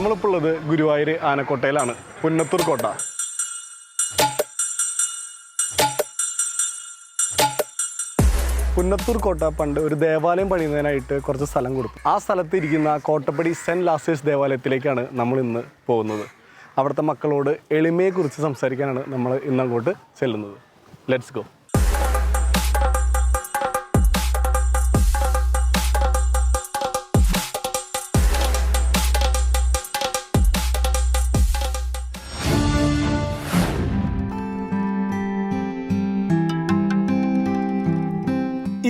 നമ്മളിപ്പോൾ ഉള്ളത് ഗുരുവായൂർ ആനക്കോട്ടയിലാണ്. പുന്നത്തൂർ കോട്ട. പുന്നത്തൂർ കോട്ട പണ്ട് ഒരു ദേവാലയം പണിയുന്നതിനായിട്ട് കുറച്ച് സ്ഥലം കൊടുക്കും ആ സ്ഥലത്ത് ഇരിക്കുന്ന കോട്ടപ്പടി സെന്റ് ലാസേഴ്സ് ദേവാലയത്തിലേക്കാണ് നമ്മൾ ഇന്ന് പോകുന്നത്. അവിടുത്തെ മക്കളോട് എളിമയെക്കുറിച്ച് സംസാരിക്കാനാണ് നമ്മൾ ഇന്നങ്ങോട്ട് ചെല്ലുന്നത്. ലെറ്റ്സ് ഗോ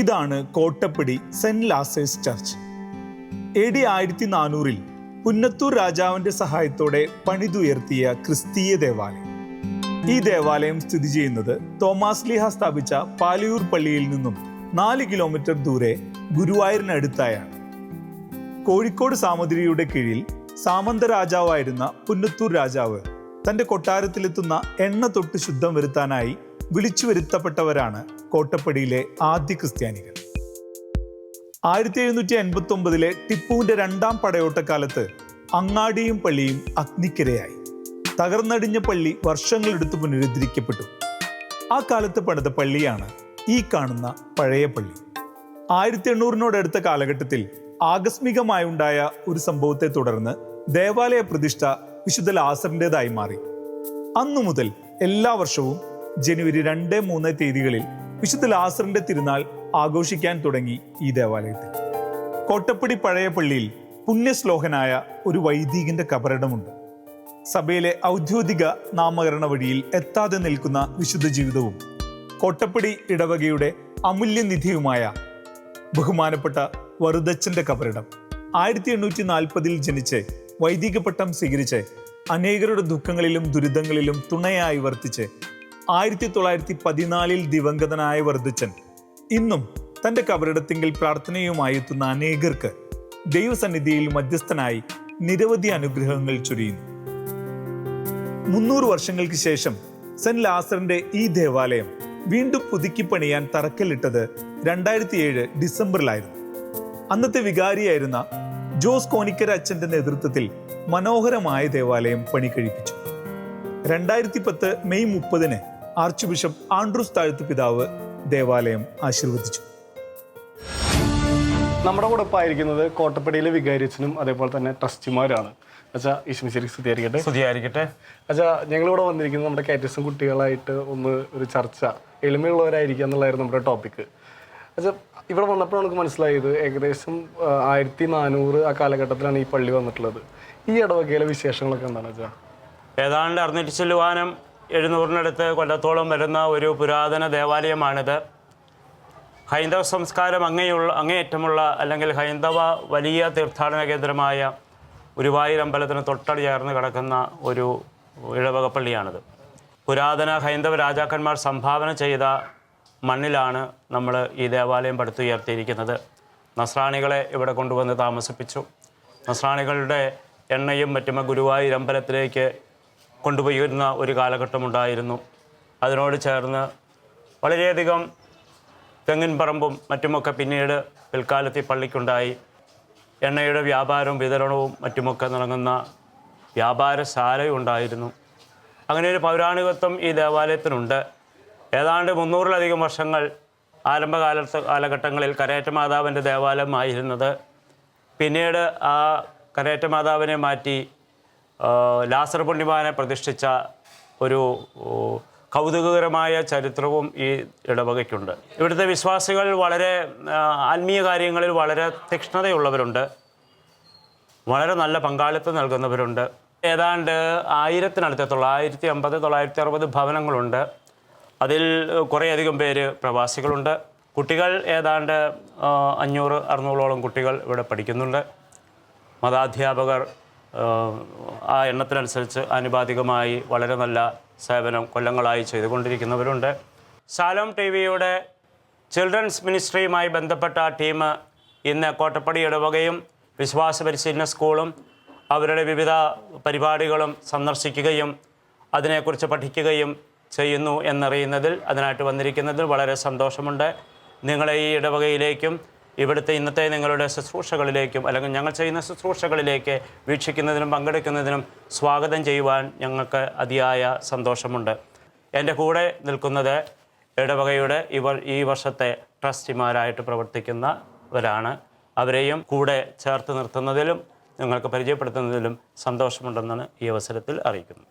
ഇതാണ് Kottappady saint Lazarus church. A D ആയിരത്തി നാനൂറിൽ പുന്നത്തൂർ രാജാവിന്റെ സഹായത്തോടെ പണിതുയർത്തിയ ക്രിസ്തീയ ദേവാലയം. ഈ ദേവാലയം സ്ഥിതി ചെയ്യുന്നത് തോമാസ് ലീഹ സ്ഥാപിച്ച പാലിയൂർ പള്ളിയിൽ നിന്നും നാല് കിലോമീറ്റർ ദൂരെ ഗുരുവായൂരിനടുത്തായാണ്. കോഴിക്കോട് സാമുദ്രിയുടെ കീഴിൽ സാമന്ത രാജാവായിരുന്ന പുന്നത്തൂർ രാജാവ് തന്റെ കൊട്ടാരത്തിലെത്തുന്ന എണ്ണ തൊട്ട് ശുദ്ധം വരുത്താനായി വിളിച്ചു വരുത്തപ്പെട്ടവരാണ് കോട്ടപ്പടിയിലെ ആദ്യ ക്രിസ്ത്യാനികൾ. ആയിരത്തി എഴുന്നൂറ്റി എൺപത്തി ഒമ്പതിലെ ടിപ്പുവിന്റെ രണ്ടാം പടയോട്ടക്കാലത്ത് അങ്ങാടിയും പള്ളിയും അഗ്നിക്കിരയായി. തകർന്നടിഞ്ഞ പള്ളി വർഷങ്ങളെടുത്ത് പുനരുദ്ധരിക്കപ്പെട്ടു. ആ കാലത്ത് പണിത പള്ളിയാണ് ഈ കാണുന്ന പഴയ പള്ളി. ആയിരത്തി എണ്ണൂറിനോടടുത്ത കാലഘട്ടത്തിൽ ആകസ്മികമായുണ്ടായ ഒരു സംഭവത്തെ തുടർന്ന് ദേവാലയ പ്രതിഷ്ഠ വിശുദ്ധ ലാസറിന്റെതായി മാറി. അന്നു മുതൽ എല്ലാ വർഷവും ജനുവരി രണ്ട് മൂന്ന് തീയതികളിൽ വിശുദ്ധ ലാസറിന്റെ തിരുനാൾ ആഘോഷിക്കാൻ തുടങ്ങി ഈ ദേവാലയത്തിൽ. കോട്ടപ്പടി പഴയ പള്ളിയിൽ പുണ്യശ്ലോകനായ ഒരു വൈദികന്റെ കബറിടമുണ്ട്. സഭയിലെ ഔദ്യോഗിക നാമകരണ വഴിയിൽ എത്താതെ നിൽക്കുന്ന വിശുദ്ധ ജീവിതവും കോട്ടപ്പടി ഇടവകയുടെ അമൂല്യനിധിയുമായ ബഹുമാനപ്പെട്ട വറുദച്ചന്റെ കബറിടം ആയിരത്തി എണ്ണൂറ്റി നാൽപ്പതിൽ ജനിച്ച് വൈദിക പട്ടം സ്വീകരിച്ച് അനേകരുടെ ദുഃഖങ്ങളിലും ദുരിതങ്ങളിലും തുണയായി വർത്തിച്ച് ആയിരത്തി തൊള്ളായിരത്തി പതിനാലിൽ ദിവംഗതനായ വർദ്ധിച്ചൻ ഇന്നും തന്റെ കബറിടത്തിങ്കിൽ പ്രാർത്ഥനയുമായി എത്തുന്ന അനേകർക്ക് ദൈവസന്നിധിയിൽ മധ്യസ്ഥനായി നിരവധി അനുഗ്രഹങ്ങൾ ചൊരിയുന്നു. മുന്നൂറ് വർഷങ്ങൾക്ക് ശേഷം സെന്റ് ലാസറിന്റെ ഈ ദേവാലയം വീണ്ടും പുതുക്കി പണിയാൻ തറക്കല്ലിട്ടത് രണ്ടായിരത്തി ഏഴ് ഡിസംബറിലായിരുന്നു. അന്നത്തെ വികാരിയായിരുന്ന ജോസ് കോണിക്കര അച്ഛന്റെ നേതൃത്വത്തിൽ മനോഹരമായ ദേവാലയം പണി കഴിപ്പിച്ചു. രണ്ടായിരത്തി പത്ത് മെയ് മുപ്പതിന് ആർച്ച് ബിഷപ്പ് ആൻഡ്രൂസ് താഴ്ത്തു പിതാവ് ദേവാലയം ആശീർവദിച്ചു. നമ്മുടെ കൂടെ ഇപ്പം ആയിരിക്കുന്നത് കോട്ടപ്പടിയിലെ വികാരിച്ചനും അതേപോലെ തന്നെ ട്രസ്റ്റിമാരാണ്. അച്ഛാ ഈശ്വരി സ്തുതിയായിരിക്കട്ടെ സ്തുതിയായിരിക്കട്ടെ. അച്ഛാ ഞങ്ങളിവിടെ വന്നിരിക്കുന്നത് നമ്മുടെ കാറ്റസും കുട്ടികളായിട്ട് ഒന്ന് ഒരു ചർച്ച എളിമയുള്ളവരായിരിക്കുക എന്നുള്ളതായിരുന്നു നമ്മുടെ ടോപ്പിക് അച്ഛാ ഇവിടെ വന്നപ്പോൾ നമുക്ക് മനസ്സിലായത് ഏകദേശം ആയിരത്തി നാനൂറ് ആ കാലഘട്ടത്തിലാണ് ഈ പള്ളി വന്നിട്ടുള്ളത്. ഈ ഇടവകയിലെ വിശേഷങ്ങളൊക്കെ എന്താണ് അച്ഛാ? ഏതാണ്ട് അറുന്നൂറ്റി ചെല്ലുവാനും എഴുന്നൂറിനടുത്ത് കൊല്ലത്തോളം വരുന്ന ഒരു പുരാതന ദേവാലയമാണിത്. ഹൈന്ദവ സംസ്കാരം അങ്ങയുള്ള അങ്ങേയറ്റമുള്ള അല്ലെങ്കിൽ ഹൈന്ദവ വലിയ തീർത്ഥാടന കേന്ദ്രമായ ഗുരുവായൂർ അമ്പലത്തിന് തൊട്ടടി ചേർന്ന് കിടക്കുന്ന ഒരു ഇഴവകപ്പള്ളിയാണിത് പുരാതന ഹൈന്ദവ രാജാക്കന്മാർ സംഭാവന ചെയ്ത മണ്ണിലാണ് നമ്മൾ ഈ ദേവാലയം പടുത്തുയർത്തിയിരിക്കുന്നത് നസ്രാണികളെ ഇവിടെ കൊണ്ടുവന്ന് താമസിപ്പിച്ചു. നസ്രാണികളുടെ എണ്ണയും മറ്റുമ ഗുരുവായൂർ അമ്പലത്തിലേക്ക് കൊണ്ടുപോയിരുന്ന ഒരു കാലഘട്ടമുണ്ടായിരുന്നു. അതിനോട് ചേർന്ന് വളരെയധികം തെങ്ങിൻ പറമ്പും മറ്റുമൊക്കെ പിന്നീട് പിൽക്കാലത്ത് പള്ളിക്കുണ്ടായി. എണ്ണയുടെ വ്യാപാരവും വിതരണവും മറ്റുമൊക്കെ നടങ്ങുന്ന വ്യാപാരശാലയും ഉണ്ടായിരുന്നു. അങ്ങനെ ഒരു പൗരാണികത്വം ഈ ദേവാലയത്തിനുണ്ട്. ഏതാണ്ട് മുന്നൂറിലധികം വർഷങ്ങൾ ആരംഭകാല കാലഘട്ടങ്ങളിൽ കരേറ്റ മാതാവിന്റെ ദേവാലയമായിരുന്നത്. പിന്നീട് ആ കരേറ്റ മാതാവിനെ മാറ്റി ലാസർ പുണ്യമാനെ പ്രതിഷ്ഠിച്ച ഒരു കൗതുകകരമായ ചരിത്രവും ഈ ഇടവകയ്ക്കുണ്ട്. ഇവിടുത്തെ വിശ്വാസികൾ വളരെ ആത്മീയ കാര്യങ്ങളിൽ വളരെ തീക്ഷ്ണതയുള്ളവരുണ്ട്. വളരെ നല്ല പങ്കാളിത്തം നൽകുന്നവരുണ്ട്. ഏതാണ്ട് ആയിരത്തിനടുത്ത് തൊള്ളായിരത്തി അമ്പത് തൊള്ളായിരത്തി അറുപത് ഭവനങ്ങളുണ്ട്. അതിൽ കുറേയധികം പേര് പ്രവാസികളുണ്ട്. കുട്ടികൾ ഏതാണ്ട് അഞ്ഞൂറ് അറുന്നൂറോളം കുട്ടികൾ ഇവിടെ പഠിക്കുന്നുണ്ട്. മതാധ്യാപകർ ആ, എണ്ണത്തിനനുസരിച്ച് ആനുപാതികമായി വളരെ നല്ല സേവനം കൊല്ലങ്ങളായി ചെയ്തുകൊണ്ടിരിക്കുന്നവരുണ്ട്. സാലോം ടി വിയുടെ ചിൽഡ്രൻസ് മിനിസ്ട്രിയുമായി ബന്ധപ്പെട്ട ടീം ഇന്ന് കോട്ടപ്പടി ഇടവകയും വിശ്വാസ പരിശീലന സ്കൂളും അവരുടെ വിവിധ പരിപാടികളും സന്ദർശിക്കുകയും അതിനെക്കുറിച്ച് പഠിക്കുകയും ചെയ്യുന്നു എന്നറിയുന്നതിൽ അതിനായിട്ട് വന്നിരിക്കുന്നതിൽ വളരെ സന്തോഷമുണ്ട്. നിങ്ങളെ ഈ ഇടവകയിലേക്കും ഇവിടുത്തെ ഇന്നത്തെ നിങ്ങളുടെ ശുശ്രൂഷകളിലേക്കും അല്ലെങ്കിൽ ഞങ്ങൾ ചെയ്യുന്ന ശുശ്രൂഷകളിലേക്ക് വീക്ഷിക്കുന്നതിനും പങ്കെടുക്കുന്നതിനും സ്വാഗതം ചെയ്യുവാൻ ഞങ്ങൾക്ക് അതിയായ സന്തോഷമുണ്ട്. എന്റെ കൂടെ നിൽക്കുന്നത് ഇടവകയുടെ ഇവർ ഈ വർഷത്തെ ട്രസ്റ്റിമാരായിട്ട് പ്രവർത്തിക്കുന്നവരാണ്. അവരെയും കൂടെ ചേർത്ത് നിർത്തുന്നതിലും നിങ്ങൾക്ക് പരിചയപ്പെടുത്തുന്നതിലും സന്തോഷമുണ്ടെന്നാണ് ഈ അവസരത്തിൽ അറിയിക്കുന്നു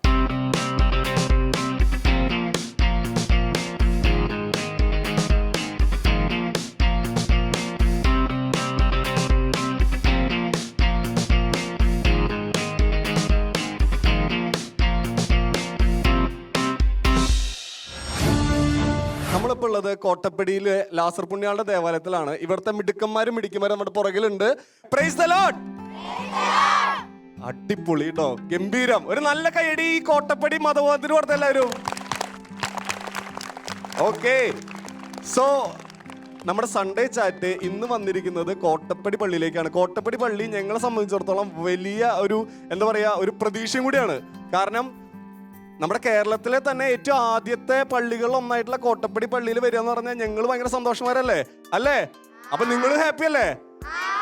കോട്ടപ്പടിയിലെ ലാസർ പുണ്യാളുടെ ദേവാലയത്തിലാണ്. ഇവിടുത്തെ മിടുക്കന്മാരും മിടുക്കന്മാരും നമ്മുടെ പുറകിലുണ്ട്. പ്രൈസ് ദ ലോർഡ് അടിപൊളി കേട്ടോ ഗംഭീരം. ഒരു നല്ല കൈയടി ഈ കോട്ടപ്പടി മതബോധത്തിന് കൊടുത്ത എല്ലാവരും. ഓക്കെ സോ നമ്മുടെ സൺഡേ ചാറ്റ് ഇന്ന് വന്നിരിക്കുന്നത് കോട്ടപ്പടി പള്ളിയിലേക്കാണ്. കോട്ടപ്പടി പള്ളി ഞങ്ങളെ സംബന്ധിച്ചിടത്തോളം വലിയ ഒരു എന്താ പറയുക ഒരു പ്രതീക്ഷയും കൂടിയാണ്. കാരണം നമ്മുടെ കേരളത്തിലെ തന്നെ ഏറ്റവും ആദ്യത്തെ പള്ളികളിൽ ഒന്നായിട്ടുള്ള കോട്ടപ്പടി പള്ളിയിൽ വരിക എന്ന് പറഞ്ഞാൽ ഞങ്ങൾ ഭയങ്കര സന്തോഷമാരല്ലേ? അല്ലേ? അപ്പൊ നിങ്ങൾ ഹാപ്പി അല്ലേ?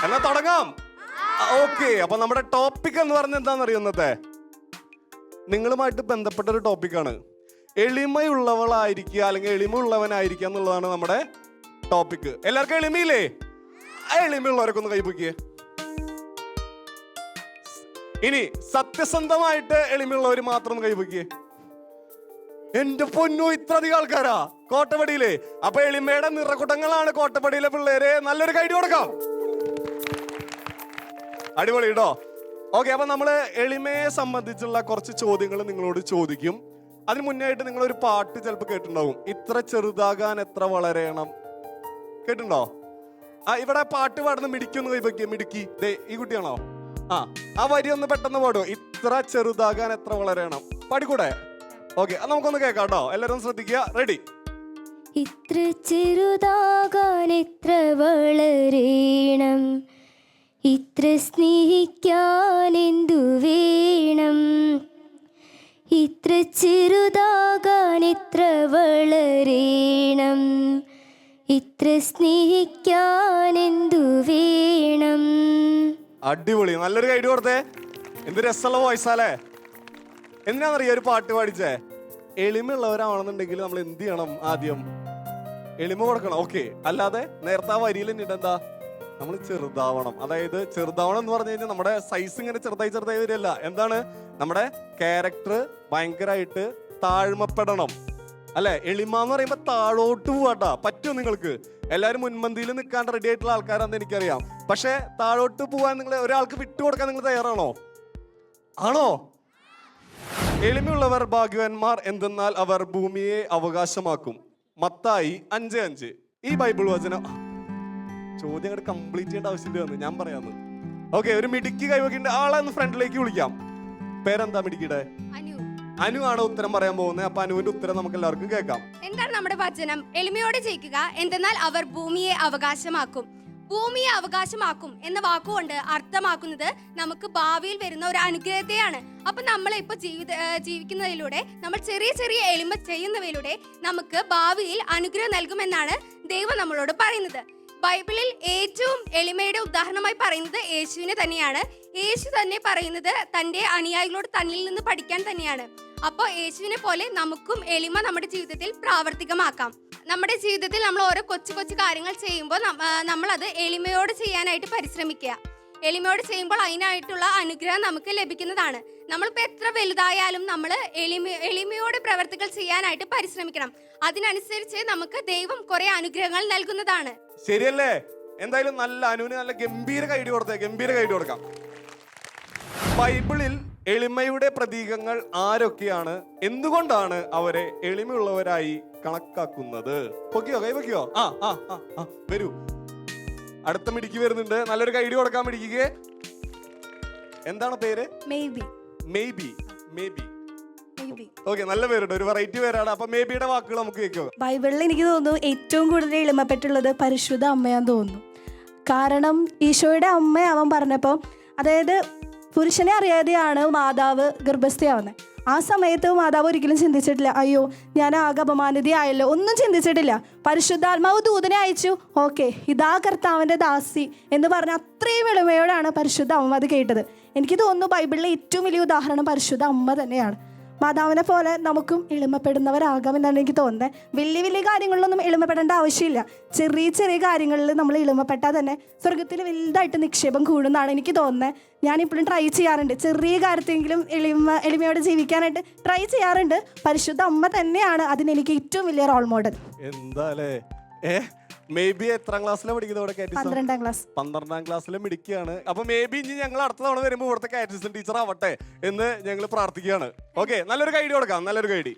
എന്നാ തുടങ്ങാം. ഓക്കെ അപ്പൊ നമ്മുടെ ടോപ്പിക് എന്ന് പറഞ്ഞ എന്താണെന്ന് അറിയുന്നത് നിങ്ങളുമായിട്ട് ബന്ധപ്പെട്ട ഒരു ടോപ്പിക്കാണ് എളിമയുള്ളവളായിരിക്കുക അല്ലെങ്കിൽ എളിമയുള്ളവനായിരിക്കുക എന്നുള്ളതാണ് നമ്മുടെ ടോപ്പിക് എല്ലാവർക്കും എളിമയില്ലേ? എളിമയുള്ളവരൊക്കെ ഒന്ന് കൈപ്പൊക്കിയേ ഇനി സത്യസന്ധമായിട്ട് എളിമയുള്ളവർ മാത്രം കൈപ്പൊക്കിയേ എന്റെ പൊന്നു ഇത്ര അധികം ആൾക്കാരാ. കോട്ടപ്പടിയിലെ. അപ്പൊ എളിമയുടെ നിറകുടങ്ങളാണ് കോട്ടപ്പടിയിലെ പിള്ളേരെ. നല്ലൊരു കൈഡി കൊടുക്കാം. അടിപൊളി കേട്ടോ ഓക്കെ അപ്പൊ നമ്മൾ എളിമയെ സംബന്ധിച്ചുള്ള കുറച്ച് ചോദ്യങ്ങൾ നിങ്ങളോട് ചോദിക്കും. അതിന് മുന്നായിട്ട് നിങ്ങൾ ഒരു പാട്ട് ചിലപ്പോൾ കേട്ടിട്ടുണ്ടാവും. ഇത്ര ചെറുതാകാൻ എത്ര വളരണം. കേട്ടിട്ടുണ്ടോ? ആ ഇവിടെ പാട്ട് പാടുന്ന മിടിക്കൊന്ന് കൈവയ്ക്കുക മിടുക്കി. ദേ ഈ കുട്ടിയാണോ? ആ ആ വരി ഒന്ന് പെട്ടെന്ന് പാടുമോ ഇത്ര ചെറുതാകാൻ എത്ര വളരണം. പാടിക്കൂടെ? ഓക്കെ നമുക്കൊന്ന് കേൾക്കാം കേട്ടോ എല്ലാവരും ശ്രദ്ധിക്കുക. റെഡി ഇത്ര ചെറുതാകാൻ എത്ര വളരേണം? ഇത്ര സ്നേഹിക്കാൻ എന്തു വേണം? ഇത്ര ചെറുതാകാൻ എത്ര വളരേണം? ഇത്ര സ്നേഹിക്കാൻ എന്തു വേണം? അടിപൊളി. നല്ലൊരു കൈഡ് കൊടുത്തേ. എന്ത് രസമുള്ള വോയിസാലേ എന്തിനാണെന്നറിയ ഒരു പാട്ട് പാടിച്ചേ? എളിമയുള്ളവരാണെന്നുണ്ടെങ്കിൽ നമ്മൾ എന്ത് ചെയ്യണം ആദ്യം? എളിമ കൊടുക്കണം. ഓക്കെ അല്ലാതെ നേരത്തെ ആ വരിയിൽ എന്താ നമ്മൾ ചെറുതാവണം. അതായത് ചെറുതാവണം എന്ന് പറഞ്ഞു കഴിഞ്ഞാൽ നമ്മുടെ സൈസ് ഇങ്ങനെ ചെറുതായി ചെറുതായി വരില്ല എന്താണ്? നമ്മുടെ ക്യാരക്ടർ ഭയങ്കരമായിട്ട് താഴ്മപ്പെടണം. അല്ലെ? എളിമ എന്ന് പറയുമ്പോ താഴോട്ട് പോവാട്ടാ പറ്റും നിങ്ങൾക്ക്? എല്ലാവരും മുൻപന്തിയിൽ നിൽക്കാൻ റെഡി ആയിട്ടുള്ള ആൾക്കാരാണെന്ന് എനിക്കറിയാം. പക്ഷേ താഴോട്ട് പോവാൻ നിങ്ങൾ ഒരാൾക്ക് വിട്ടുകൊടുക്കാൻ നിങ്ങൾ തയ്യാറാണോ? ആണോ? എളിമയുള്ളവർ ഭാഗ്യവാന്മാർ എന്തെന്നാൽ അവർ ഭൂമിയെ അവകാശമാക്കും. മത്തായി അഞ്ച് അഞ്ച്. ഈ ബൈബിൾ വചനം. ചോദ്യം അങ്ങോട്ട് കംപ്ലീറ്റ് ചെയ്യേണ്ട ആവശ്യമില്ല വന്ന് ഞാൻ പറയാന്ന്. ഓക്കെ ഒരു മിടുക്കി കൈവക്കിണ്ട് ആളെ ഒന്ന് ഫ്രണ്ടിലേക്ക് വിളിക്കാം. പേരെന്താ മിടുക്കിയുടെ? അനു. അനു ആണ് ഉത്തരം പറയാൻ പോകുന്നത് അപ്പൊ അനുവിന്റെ ഉത്തരം നമുക്ക് എല്ലാവർക്കും കേൾക്കാം. എന്താണ് നമ്മുടെ വചനം? എളിമയോടെ ജയിക്കുക. എന്തെന്നാൽ അവർ ഭൂമിയെ അവകാശമാക്കും. ഭൂമിയെ അവകാശമാക്കും എന്ന വാക്കുകൊണ്ട് അർത്ഥമാക്കുന്നത് നമുക്ക് ഭാവിയിൽ വരുന്ന ഒരു അനുഗ്രഹത്തെയാണ്. അപ്പൊ നമ്മൾ ഇപ്പൊ ജീവിത ജീവിക്കുന്നതിലൂടെ നമ്മൾ ചെറിയ ചെറിയ എളിമ ചെയ്യുന്നവയിലൂടെ നമുക്ക് ഭാവിയിൽ അനുഗ്രഹം നൽകുമെന്നാണ് ദൈവം നമ്മളോട് പറയുന്നത്. ബൈബിളിൽ ഏറ്റവും എളിമയുടെ ഉദാഹരണമായി പറയുന്നത് യേശുവിനെ തന്നെയാണ്. യേശു തന്നെ പറയുന്നത് തന്റെ അനുയായികളോട് തന്നിൽ നിന്ന് പഠിക്കാൻ തന്നെയാണ്. അപ്പോൾ യേശുവിനെ പോലെ നമുക്കും എളിമ നമ്മുടെ ജീവിതത്തിൽ പ്രാവർത്തികമാക്കാം. നമ്മുടെ ജീവിതത്തിൽ നമ്മൾ ഓരോ കൊച്ചു കൊച്ചു കാര്യങ്ങൾ ചെയ്യുമ്പോൾ നമ്മൾ അത് എളിമയോട് ചെയ്യാനായിട്ട് പരിശ്രമിക്കുക. എളിമയോട് ചെയ്യുമ്പോൾ അതിനായിട്ടുള്ള അനുഗ്രഹം നമുക്ക് ലഭിക്കുന്നതാണ്. നമ്മളിപ്പോൾ എത്ര വലുതായാലും നമ്മൾ എളിമ എളിമയോടെ പ്രവർത്തികൾ ചെയ്യാനായിട്ട് പരിശ്രമിക്കണം. അതിനനുസരിച്ച് നമുക്ക് ദൈവം കുറെ അനുഗ്രഹങ്ങൾ നൽകുന്നതാണ്. ശരിയല്ലേ? എന്തായാലും നല്ല അനുവിന് നല്ല ഗംഭീര കൈഡി കൊടുത്തേ ഗംഭീര കൈഡി കൊടുക്കാം. ബൈബിളിൽ എളിമയുടെ പ്രതീകങ്ങൾ ആരൊക്കെയാണ്? എന്തുകൊണ്ടാണ് അവരെ എളിമയുള്ളവരായി കണക്കാക്കുന്നത്? പൊക്കിയോ കൈ പൊക്കിയോ? ആ ആ ആ വരൂ. അടുത്ത മിടിക്ക് വരുന്നുണ്ട്. നല്ലൊരു കൈഡി കൊടുക്കാൻ മിടിക്കുക എന്താണ് പേര്? മേബി മേബി മേബി ഓക്കെ നല്ല പേരുണ്ട്. ഒരു വെറൈറ്റി പേരാണ്. അപ്പൊ മേബിയുടെ വാക്കുകൾ നമുക്ക് കേൾക്കാം. ബൈബിളിൽ എനിക്ക് തോന്നുന്നു ഏറ്റവും കൂടുതൽ എളിമപ്പെട്ടുള്ളത് പരിശുദ്ധ അമ്മയാന്ന് തോന്നുന്നു. കാരണം ഈശോയുടെ അമ്മ അവൻ പറഞ്ഞപ്പോൾ അതായത് പുരുഷനെ അറിയാതെയാണ് മാതാവ് ഗർഭസ്ഥയാവുന്നത് ആ സമയത്ത് മാതാവ് ഒരിക്കലും ചിന്തിച്ചിട്ടില്ല. അയ്യോ ഞാൻ ആകെ അപമാനിതയായല്ലോ. ഒന്നും ചിന്തിച്ചിട്ടില്ല. പരിശുദ്ധാത്മാവ് ദൂതനെ അയച്ചു. ഓക്കെ ഇതാ കർത്താവിന്റെ ദാസി എന്ന് പറഞ്ഞ അത്രയും എളിമയോടാണ് പരിശുദ്ധ അമ്മ അത് കേട്ടത്. എനിക്ക് തോന്നുന്നു ബൈബിളിലെ ഏറ്റവും വലിയ ഉദാഹരണം പരിശുദ്ധ അമ്മ തന്നെയാണ്. മാതാവിനെ പോലെ നമുക്കും എളിമപ്പെടുന്നവരാകാമെന്നാണ് എനിക്ക് തോന്നുന്നത്. വലിയ വലിയ കാര്യങ്ങളിലൊന്നും എളിമപ്പെടേണ്ട ആവശ്യമില്ല. ചെറിയ ചെറിയ കാര്യങ്ങളിൽ നമ്മൾ എളിമപ്പെട്ടാൽ തന്നെ സ്വർഗത്തിൽ വലുതായിട്ട് നിക്ഷേപം കൂടുന്നതാണ് എനിക്ക് തോന്നുന്നത്. ഞാൻ ഇപ്പോഴും ട്രൈ ചെയ്യാറുണ്ട്. ചെറിയ കാര്യത്തെങ്കിലും എളിമ എളിമയോടെ ജീവിക്കാനായിട്ട് ട്രൈ ചെയ്യാറുണ്ട്. പരിശുദ്ധ അമ്മ തന്നെയാണ് അതിന് എനിക്ക് ഏറ്റവും വലിയ റോൾ മോഡൽ എന്താലേ? ഏ? മേ ബി എത്രാം ക്ലാസ്സിലാണ് പഠിക്കുന്നത് ഇവിടെ കാറ്റിസം പന്ത്രണ്ടാം ക്ലാസ് പന്ത്രണ്ടാം ക്ലാസ്സിൽ മിടിക്കുകയാണ് അപ്പൊ മേ ബി ഇനി ഞങ്ങൾ അടുത്ത തവണ വരുമ്പോൾ ഇവിടുത്തെ കാറ്റിസം ടീച്ചർ ആവട്ടെ എന്ന് ഞങ്ങൾ പ്രാർത്ഥിക്കുകയാണ്. ഓക്കെ നല്ലൊരു ഗൈഡ് കൊടുക്കാം നല്ലൊരു ഗൈഡ്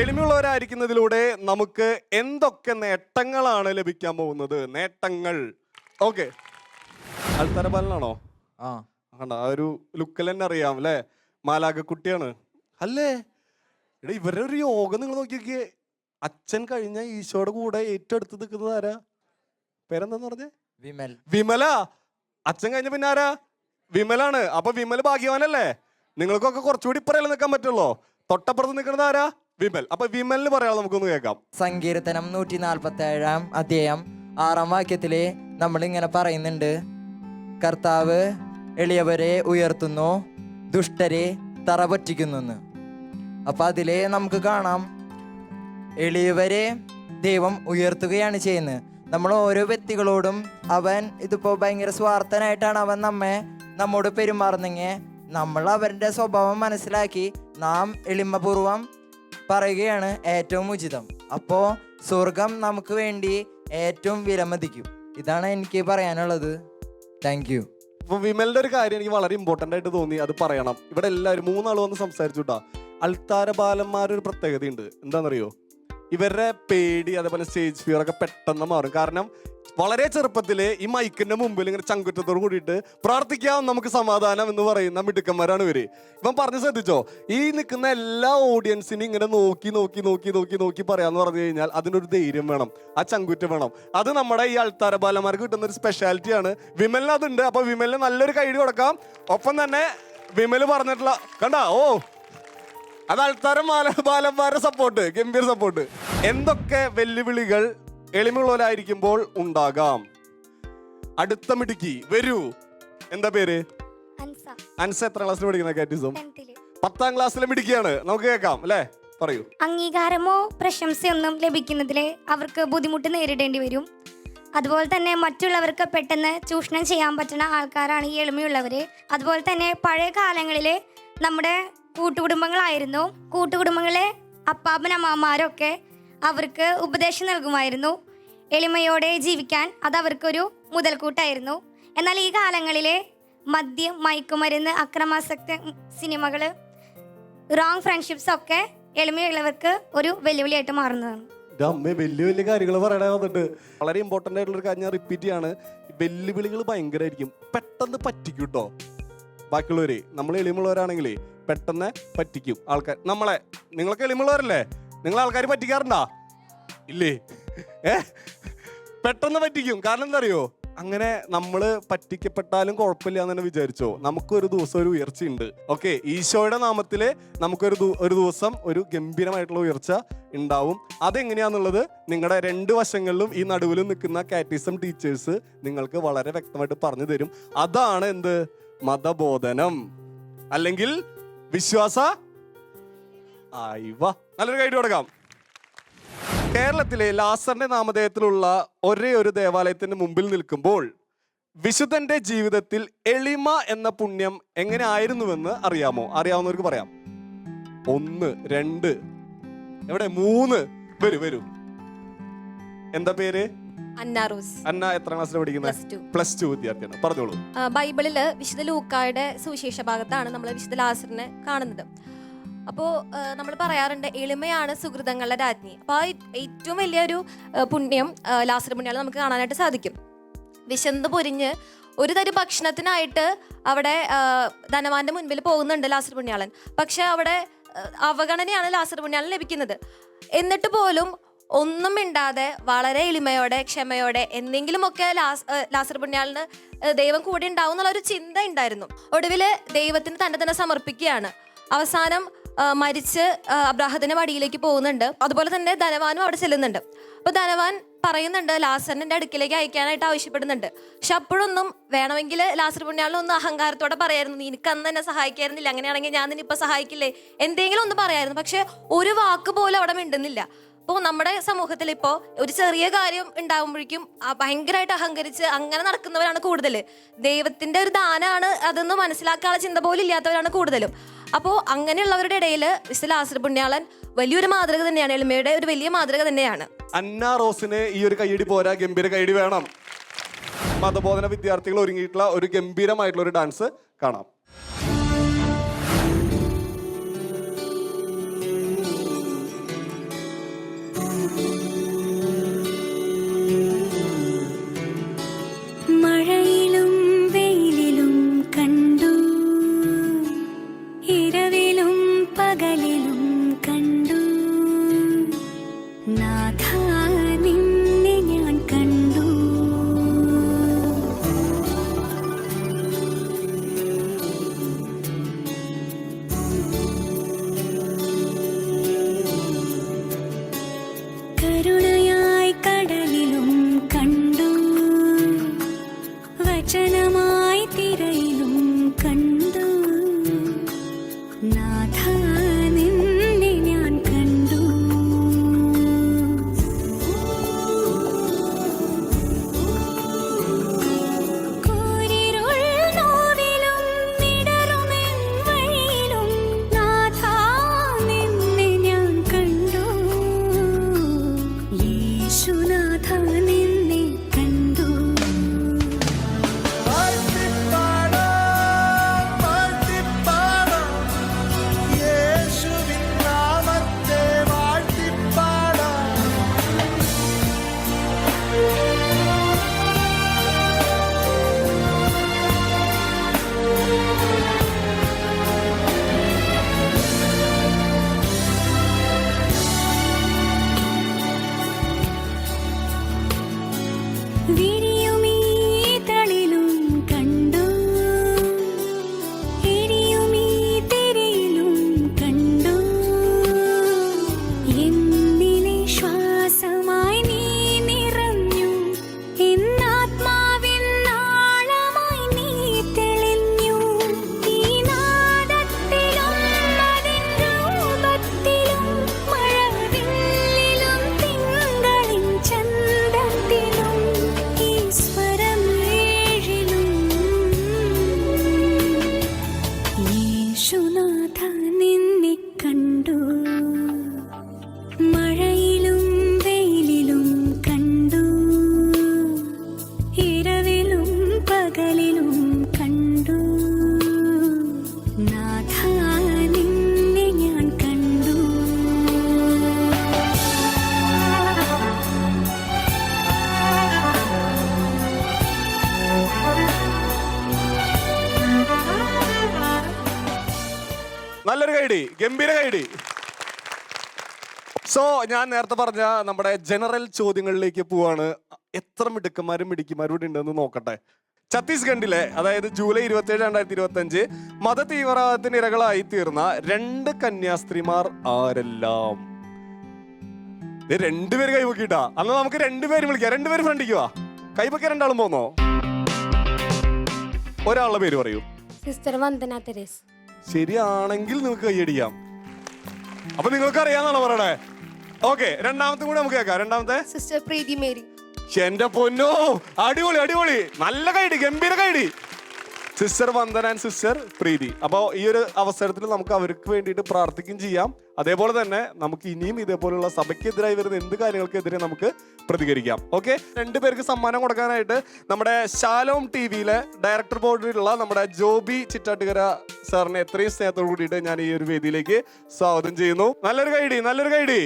എളിമയുള്ളവരായിരിക്കുന്നതിലൂടെ നമുക്ക് എന്തൊക്കെ നേട്ടങ്ങളാണ് ലഭിക്കാൻ പോകുന്നത്? നേട്ടങ്ങൾ. ഓക്കെ അൽത്തര ബാലനാണോ ആ. കണ്ട ആ ഒരു ലുക്കിൽ തന്നെ അറിയാം അല്ലേ? മാലാകക്കുട്ടിയാണ് അല്ലേ? എടാ ഇവരുടെ ഒരു യോഗം നിങ്ങൾ നോക്കിയൊക്കെ അച്ഛൻ കഴിഞ്ഞ ഈശോയുടെ കൂടെ ഏറ്റവും അടുത്ത് നിൽക്കുന്നത് ആരാ? പേരെന്താന്ന് പറഞ്ഞേ? വിമൽ. വിമല? അച്ഛൻ കഴിഞ്ഞ പിന്നെ ആരാ? വിമലാണ്. അപ്പൊ വിമൽ ഭാഗ്യവാനല്ലേ? നിങ്ങൾക്കൊക്കെ കുറച്ചുകൂടി ഇപ്പറയല്ലേ നിൽക്കാൻ പറ്റുള്ളൂ? തൊട്ടപ്പുറത്ത് നിൽക്കുന്നത് ആരാ? വിമൽ. അപ്പൊ വിമലിന് പറയാം നമുക്കൊന്ന് കേൾക്കാം. സങ്കീർത്തനം നൂറ്റി നാൽപ്പത്തി ഏഴാം അധ്യായം ആറാം വാക്യത്തിൽ നമ്മൾ ഇങ്ങനെ പറയുന്നുണ്ട്. കർത്താവ് എളിയവരെ ഉയർത്തുന്നു ദുഷ്ടരെ തറപറ്റിക്കുന്നു പറ്റിക്കുന്നു അപ്പൊ അതിലെ നമുക്ക് കാണാം എളിയവരെ ദൈവം ഉയർത്തുകയാണ് ചെയ്യുന്നത്. നമ്മൾ ഓരോ വ്യക്തികളോടും അവൻ ഇതിപ്പോ ഭയങ്കര സ്വാർത്ഥനായിട്ടാണ് അവൻ നമ്മെ നമ്മോട് പെരുമാറുന്നെങ്കിൽ നമ്മൾ അവരുടെ സ്വഭാവം മനസ്സിലാക്കി നാം എളിമപൂർവം പറയുകയാണ് ഏറ്റവും ഉചിതം. അപ്പോൾ സ്വർഗം നമുക്ക് വേണ്ടി ഏറ്റവും വിലമതിക്കും. ഇതാണ് എനിക്ക് പറയാനുള്ളത്. താങ്ക് യു അപ്പൊ വിമലിന്റെ ഒരു കാര്യം എനിക്ക് വളരെ ഇമ്പോർട്ടന്റ് ആയിട്ട് തോന്നി. അത് പറയണം. ഇവിടെ എല്ലാവരും മൂന്നാൾ വന്ന് സംസാരിച്ചു കേട്ടാ അൾത്താര ബാലന്മാരൊരു പ്രത്യേകതയുണ്ട്. എന്താണെന്നറിയോ ഇവരുടെ പേടി അതേപോലെ സ്റ്റേജ് ഫിയർ ഒക്കെ പെട്ടെന്ന് മാറും. കാരണം വളരെ ചെറുപ്പത്തിൽ ഈ മൈക്കിന്റെ മുമ്പിൽ ഇങ്ങനെ ചങ്കുറ്റത്തോട് കൂടിയിട്ട് പ്രാർത്ഥിക്കാം നമുക്ക് സമാധാനം എന്ന് പറയുന്ന മിടുക്കന്മാരാണ് ഇവർ. ഇവൻ പറഞ്ഞു ശ്രദ്ധിച്ചോ? ഈ നിൽക്കുന്ന എല്ലാ ഓഡിയൻസിനും ഇങ്ങനെ നോക്കി നോക്കി നോക്കി നോക്കി നോക്കി പറയാന്ന് പറഞ്ഞു കഴിഞ്ഞാൽ അതിനൊരു ധൈര്യം വേണം ആ ചങ്കുറ്റം വേണം. അത് നമ്മുടെ ഈ അൾത്താര ബാലന്മാർക്ക് കിട്ടുന്ന ഒരു സ്പെഷ്യാലിറ്റിയാണ് വിമലിന് അതുണ്ട്. അപ്പൊ വിമലിന് നല്ലൊരു കൈഡി കൊടുക്കാം. ഒപ്പം തന്നെ വിമൽ പറഞ്ഞിട്ടുള്ള കണ്ടാ? ഓ അത് അൾത്താരം ബാല ബാലന്മാരുടെ സപ്പോർട്ട് ഗംഭീർ സപ്പോർട്ട് എന്തൊക്കെ വെല്ലുവിളികൾ എളിമയുള്ളവരായിരിക്കുമ്പോൾ ഉണ്ടാകാം? അടുത്ത മിടുക്കി വരൂ. എന്താ പേര്? അൻസ. എത്ര ക്ലാസ്സിൽ പഠിക്കുന്ന കാറ്റിസം? പത്താം ക്ലാസ്സിലെ മിടുക്കിയാണ്. നമുക്ക് കേൾക്കാം അല്ലേ? പറയൂ. അംഗീകാരമോ പ്രശംസയൊന്നും ലഭിക്കുന്നതിൽ അവർക്ക് ബുദ്ധിമുട്ട് നേരിടേണ്ടി വരും. അതുപോലെ തന്നെ മറ്റുള്ളവർക്ക് പെട്ടെന്ന് ചൂഷണം ചെയ്യാൻ പറ്റുന്ന ആൾക്കാരാണ് ഈ എളിമയുള്ളവർ അതുപോലെ തന്നെ പഴയ കാലങ്ങളിൽ നമ്മുടെ കൂട്ടുകുടുംബങ്ങളായിരുന്നു. കൂട്ടുകുടുംബങ്ങളെ അപ്പാപ്പൻ അമ്മമാരൊക്കെ അവർക്ക് ഉപദേശം നൽകുമായിരുന്നു. എളിമയോടെ ജീവിക്കാൻ അത് അവർക്കൊരു മുതൽക്കൂട്ടായിരുന്നു. എന്നാൽ ഈ കാലങ്ങളിലെ മദ്യം മയക്കുമരുന്ന് അക്രമാസക്ത സിനിമകൾ റോങ് ഫ്രണ്ട്ഷിപ്സ് ഒക്കെ എളിമയുള്ളവർക്ക് ഒരു വെല്ലുവിളിയായിട്ട് മാറുന്നതാണ്. അമ്മ വലിയ വലിയ കാര്യങ്ങൾ പറയണേ വന്നിട്ട്. വളരെ ഇമ്പോർട്ടന്റ് ആയിട്ടുള്ള ഒരു കാര്യം ഞാൻ റിപ്പീറ്റ് ചെയ്യാണ്. വെല്ലുവിളികൾ ഭയങ്കരമായിരിക്കും പെട്ടെന്ന് പറ്റിക്കൂട്ടോ ബാക്കിയുള്ളവരെ നമ്മൾ എളിമുള്ളവരാണെങ്കിലേ പെട്ടെന്ന് പറ്റിക്കും. ആൾക്കാർ നമ്മളെ നിങ്ങളൊക്കെ എളിമുള്ളവരല്ലേ നിങ്ങൾ ആൾക്കാർ പറ്റിക്കാറുണ്ടോ? ഇല്ലേ? ഏ? പെട്ടെന്ന് പറ്റിക്കും. കാരണം എന്താ അറിയോ അങ്ങനെ നമ്മൾ പറ്റിക്കപ്പെട്ടാലും കുഴപ്പമില്ല എന്ന് തന്നെ വിചാരിച്ചോ? നമുക്കൊരു ദിവസം ഒരു ഉയർച്ചയുണ്ട് ഓക്കെ ഈശോയുടെ നാമത്തിൽ നമുക്കൊരു ഒരു ദിവസം ഒരു ഗംഭീരമായിട്ടുള്ള ഉയർച്ച ഉണ്ടാവും. അതെങ്ങനെയാന്നുള്ളത് നിങ്ങളുടെ രണ്ട് വശങ്ങളിലും ഈ നടുവിലും നിൽക്കുന്ന കാറ്റിസം ടീച്ചേഴ്സ് നിങ്ങൾക്ക് വളരെ വ്യക്തമായിട്ട് പറഞ്ഞു തരും. അതാണ് എന്ത്? മതബോധനം. അല്ലെങ്കിൽ വിശ്വാസ ആയിവ. നല്ലൊരു കൈഡ് കൊടുക്കാം. കേരളത്തിലെ ലാസറിന്റെ നാമധേയത്തിലുള്ള ഒരേ ഒരു ദേവാലയത്തിന് മുമ്പിൽ നിൽക്കുമ്പോൾ വിശുദ്ധന്റെ ജീവിതത്തിൽ എളിമ എന്ന പുണ്യം എങ്ങനെ ആയിരുന്നുവെന്ന് അറിയാമോ? അറിയാവുന്നവർക്ക് പറയാം. ഒന്ന് രണ്ട്. എവിടെ? മൂന്ന്. വരൂ വരൂ. എന്താ പേര്? അന്ന റോസ്. അന്ന എത്ര ക്ലാസ്സിൽ പഠിക്കുന്നത് പ്ലസ് ടു. പ്ലസ് ടു വിദ്യാർത്ഥിയാണ്. പറഞ്ഞോളൂ. ആ, ബൈബിളിൽ വിശുദ്ധ ലൂക്കായുടെ സുവിശേഷ ഭാഗത്താണ് നമ്മൾ വിശുദ്ധ ലാസറിനെ കാണുന്നത്. അപ്പോ നമ്മൾ പറയാറുണ്ട് എളിമയാണ് സുഹൃതങ്ങളുടെ രാജ്ഞി. അപ്പോൾ ആ ഏറ്റവും വലിയൊരു ആ, പുണ്യം ആ, ലാസർ പുണ്യാളെ നമുക്ക് കാണാനായിട്ട് സാധിക്കും. വിശന്ന് പൊരിഞ്ഞ് ഒരു തരി ഭക്ഷണത്തിനായിട്ട് അവിടെ ആ, ധനവാന്റെ മുൻപിൽ പോകുന്നുണ്ട് ലാസർ പുണ്യാളൻ. പക്ഷെ അവിടെ ആ, അവഗണനയാണ് ലാസർ പുണ്യാളൻ ലഭിക്കുന്നത്. എന്നിട്ട് പോലും ഒന്നും മിണ്ടാതെ വളരെ എളിമയോടെ ക്ഷമയോടെ എന്തെങ്കിലുമൊക്കെ ലാസ് ലാസർ പുണ്യാളിന് ദൈവം കൂടെ ഉണ്ടാവും എന്നുള്ള ഒരു ചിന്ത ഉണ്ടായിരുന്നു. ഒടുവിൽ ദൈവത്തിന് തന്നെ തന്നെ സമർപ്പിക്കുകയാണ്. അവസാനം മരിച്ച് അബ്രാഹത്തിന്റെ വടിയിലേക്ക് പോകുന്നുണ്ട്. അതുപോലെ തന്നെ ധനവാനും അവിടെ ചെല്ലുന്നുണ്ട്. അപ്പൊ ധനവാൻ പറയുന്നുണ്ട് ലാസറിന്റെ അടുക്കിലേക്ക് അയക്കാനായിട്ട് ആവശ്യപ്പെടുന്നുണ്ട്. പക്ഷെ അപ്പോഴൊന്നും വേണമെങ്കിൽ ലാസർ പുണ്യാളിനൊന്ന് അഹങ്കാരത്തോടെ പറയായിരുന്നു നിനക്ക് അന്ന് എന്നെ സഹായിക്കായിരുന്നില്ല അങ്ങനെയാണെങ്കിൽ ഞാൻ നിന്നെ ഇപ്പൊ സഹായിക്കില്ലേ? എന്തെങ്കിലും ഒന്ന് പറയായിരുന്നു. പക്ഷെ ഒരു വാക്ക് പോലും അവിടെ മിണ്ടുന്നില്ല. അപ്പോൾ നമ്മുടെ സമൂഹത്തിൽ ഇപ്പോൾ ഒരു ചെറിയ കാര്യം ഉണ്ടാകുമ്പോഴേക്കും ഭയങ്കരമായിട്ട് അഹങ്കരിച്ച് അങ്ങനെ നടക്കുന്നവരാണ് കൂടുതൽ ദൈവത്തിന്റെ ഒരു ദാനാണ് അതെന്ന് മനസ്സിലാക്കാനുള്ള ചിന്ത പോലും ഇല്ലാത്തവരാണ് കൂടുതലും. അപ്പോൾ അങ്ങനെയുള്ളവരുടെ ഇടയിൽ വിശുദ്ധ ആശ്ര പുണ്യാളൻ വലിയൊരു മാതൃക തന്നെയാണ് എളിമയുടെ ഒരു വലിയ മാതൃക തന്നെയാണ്. അന്ന റോസിന് ഈ ഒരു കൈയടി പോരാ ഗംഭീര കൈയടി വേണം. മതബോധന വിദ്യാർത്ഥികൾ ഒരുങ്ങിയിട്ടുള്ള ഒരു ഗംഭീരമായിട്ടുള്ള ഒരു ഡാൻസ് കാണാം. ഞാൻ നേരത്തെ പറഞ്ഞ നമ്മുടെ ജനറൽ ചോദ്യങ്ങളിലേക്ക് പോവാണ്. എത്ര മിടുക്കന്മാരും മിടുക്കിമാരും ഇവിടെ ഉണ്ടെന്ന് നോക്കട്ടെ. ഛത്തീസ്ഗഡിലെ അതായത് ജൂലൈ ഇരുപത്തിയേഴ് രണ്ടായിരത്തി ഇരുപത്തി അഞ്ച് മത തീവ്രവാദത്തിന് ഇരകളായി തീർന്ന രണ്ട് കന്യാസ്ത്രീമാർ ആരെല്ലാം? രണ്ടുപേര് കൈപൊക്കിട്ടാ അന്ന് നമുക്ക് രണ്ടുപേരും വിളിക്കാം. രണ്ടുപേരും ഫ്രണ്ടിക്കുവാ കൈപൊക്കിയ രണ്ടാളും പോന്നോ? ഒരാളുടെ പേര് പറയൂ. സിസ്റ്റർ വന്ദന തെരേസ് ശരിയാണെങ്കിൽ നിങ്ങൾക്ക് കൈയടിക്കാം. അപ്പൊ നിങ്ങൾക്ക് അറിയാന്നാണോ പറയണേ? ഓക്കെ രണ്ടാമത്തെ കൂടെ നമുക്ക് കേൾക്കാം. രണ്ടാമത്തെ? Sister Preethi Mary. എന്റെ പൊന്നോ. അടിപൊളി അടിപൊളി. നല്ല കൈഡി ഗംഭീര കൈഡി sister Vandana and sister Preethi. അപ്പോൾ ഈ ഒരു അവസരത്തിൽ നമുക്ക് അവർക്ക് വേണ്ടിയിട്ട് പ്രാർത്ഥിക്കുകയും ചെയ്യാം. അതേപോലെ തന്നെ നമുക്ക് ഇനിയും ഇതേപോലുള്ള സഭയ്ക്കെതിരായി വരുന്ന എന്ത് കാര്യങ്ങൾക്കെതിരെ നമുക്ക് പ്രതികരിക്കാം. ഓക്കെ? രണ്ടുപേർക്ക് സമ്മാനം കൊടുക്കാനായിട്ട് നമ്മുടെ ശാലോം ടി വിയിലെ ഡയറക്ടർ ബോർഡിലുള്ള നമ്മുടെ ജോബി ചിറ്റാട്ടുകര സാറിനെ എത്രയും സ്നേഹത്തോട് കൂടിയിട്ട് ഞാൻ ഈ ഒരു വേദിയിലേക്ക് സ്വാഗതം ചെയ്യുന്നു. നല്ലൊരു കൈഡി നല്ലൊരു കൈഡി